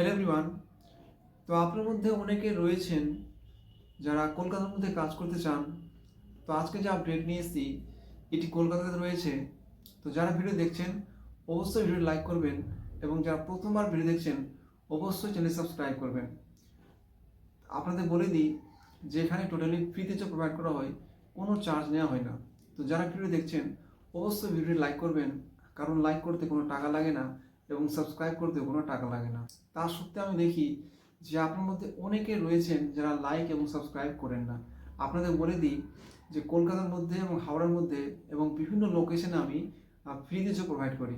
Hello everyone তো আপনার মধ্যে অনেকে রয়েছেন যারা কলকাতার মধ্যে কাজ করতে চান। তো আজকে যে আপডেট নিয়ে এসেছি, এটি কলকাতাতে রয়েছে। তো যারা ভিডিও দেখছেন, অবশ্যই ভিডিও লাইক করবেন এবং যারা প্রথমবার ভিডিও দেখছেন, অবশ্যই চ্যানেল সাবস্ক্রাইব করবেন। আপনাদের বলে দিই যে এখানে টোটালি ফ্রিতে যে প্রোভাইড করা হয়, কোনো চার্জ নেওয়া হয় না। তো যারা ভিডিও দেখছেন, অবশ্যই ভিডিও লাইক করবেন। কারণ লাইক করতে কোনো টাকা লাগে না। এবং সাবস্ক্রাইব করতে কোনো টাকা লাগে না। তা সত্ত্বেও আমি দেখি যে আপনার মধ্যে অনেকে রয়েছেন যারা লাইক এবং সাবস্ক্রাইব করেন না। আপনাদের বলে দিই যে কলকাতার মধ্যে এবং হাওড়ার মধ্যে এবং বিভিন্ন লোকেশনে আমি ফ্রিতে জব প্রোভাইড করি।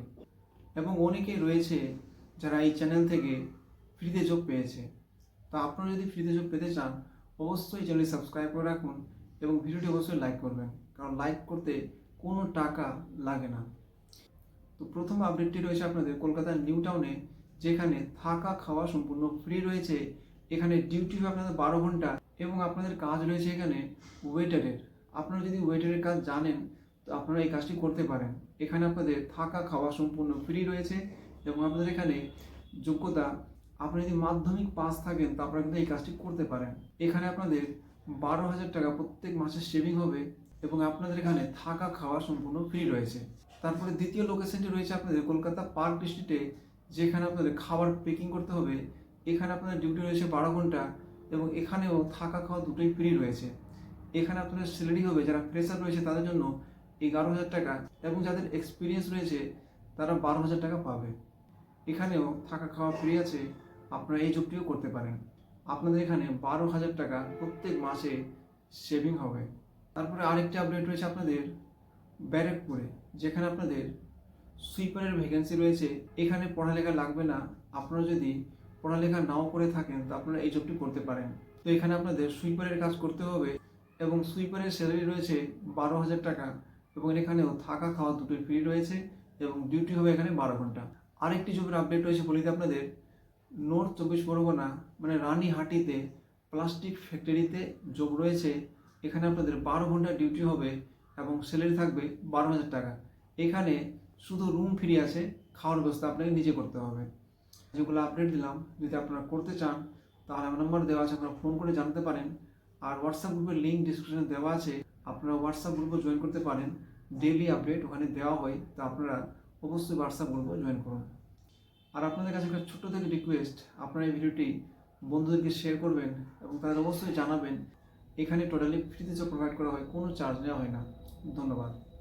এবং অনেকেই রয়েছে যারা এই চ্যানেল থেকে ফ্রিতে জব পেয়েছে। তো আপনারা যদি ফ্রিতে জব পেতে চান, অবশ্যই চ্যানেল সাবস্ক্রাইব করে রাখুন এবং ভিডিওটি অবশ্যই লাইক করবেন। কারণ লাইক করতে কোনো টাকা লাগে না। তো প্রথম আপডেটটি রয়েছে আপনাদের কলকাতার নিউ টাউনে, যেখানে থাকা খাওয়া সম্পূর্ণ ফ্রি রয়েছে। এখানে ডিউটি হবে আপনাদের বারো ঘণ্টা এবং আপনাদের কাজ রয়েছে এখানে ওয়েটারের আপনারা যদি ওয়েটারের কাজ জানেন, তো আপনারা এই কাজটি করতে পারেন। এখানে আপনাদের থাকা খাওয়া সম্পূর্ণ ফ্রি রয়েছে এবং আপনাদের এখানে যোগ্যতা, আপনি যদি মাধ্যমিক পাস থাকেন, তো আপনারা কিন্তু এই কাজটি করতে পারেন। এখানে আপনাদের বারো হাজার টাকা প্রত্যেক মাসে সেভিং হবে এবং আপনাদের এখানে থাকা খাওয়া সম্পূর্ণ ফ্রি রয়েছে। তারপরে দ্বিতীয় লোকেশনটি রয়েছে আপনাদের কলকাতা পার্ক ডিস্ট্রিক্টে, যেখানে আপনাদের খাবার পেকিং করতে হবে। এখানে আপনাদের ডিউটি রয়েছে বারো ঘণ্টা এবং এখানেও থাকা খাওয়া দুটোই ফ্রি রয়েছে। এখানে আপনাদের স্যালারি হবে, যারা ফ্রেশার রয়েছে তাদের জন্য এগারো হাজার টাকা এবং যাদের এক্সপিরিয়েন্স রয়েছে তারা বারো হাজার টাকা পাবে। এখানেও থাকা খাওয়া ফ্রি আছে, আপনারা এই জবটিও করতে পারেন। আপনাদের এখানে বারো হাজার টাকা প্রত্যেক মাসে সেভিং হবে। তারপরে আরেকটি আপডেট রয়েছে আপনাদের ব্যারেকপুরে যেখানে আপনাদের সুইপারের ভ্যাকেন্সি রয়েছে, এখানে পড়ালেখা লাগবে না, আপনারা যদি পড়ালেখা নাও করে থাকেন, তো আপনারা এই জবটি করতে পারেন। তো এখানে আপনাদের সুইপারের কাজ করতে হবে এবং সুইপারের স্যালারি রয়েছে বারো হাজার টাকা এবং এখানেও থাকা খাওয়া দুটোই ফ্রি রয়েছে এবং ডিউটি হবে এখানে বারো ঘণ্টা। আরেকটি জবের আপডেট রয়েছে বলিতে আপনাদের নর্থ চব্বিশ পরগনা মানে রানীহাটিতে প্লাস্টিক ফ্যাক্টরিতে জব রয়েছে, এখানে আপনাদের বারো ঘণ্টা ডিউটি হবে এবং স্যালারি থাকবে বারো হাজার টাকা। এখানে শুধু রুম ফ্রি আছে, খাওয়ার ব্যবস্থা আপনাকে নিজে করতে হবে। যেগুলো আপডেট দিলাম, যদি আপনারা করতে চান, তাহলে আমার নাম্বার দেওয়া আছে, আপনারা ফোন করে জানতে পারেন। আর হোয়াটসঅ্যাপ গ্রুপের লিঙ্ক ডিসক্রিপশনে দেওয়া আছে। আপনারা হোয়াটসঅ্যাপ গ্রুপে জয়েন করতে পারেন। ডেইলি আপডেট ওখানে দেওয়া হয়, তো আপনারা অবশ্যই হোয়াটসঅ্যাপ গ্রুপে জয়েন করুন। আর আপনাদের কাছে একটা ছোট্ট থেকে রিকোয়েস্ট আপনারা এই ভিডিওটি বন্ধুদেরকে শেয়ার করবেন এবং তাদের অবশ্যই জানাবেন। এখানে টোটালি ফ্রিতে যে প্রোভাইড করা হয়, কোনো চার্জ নেওয়া হয় না। ধন্যবাদ।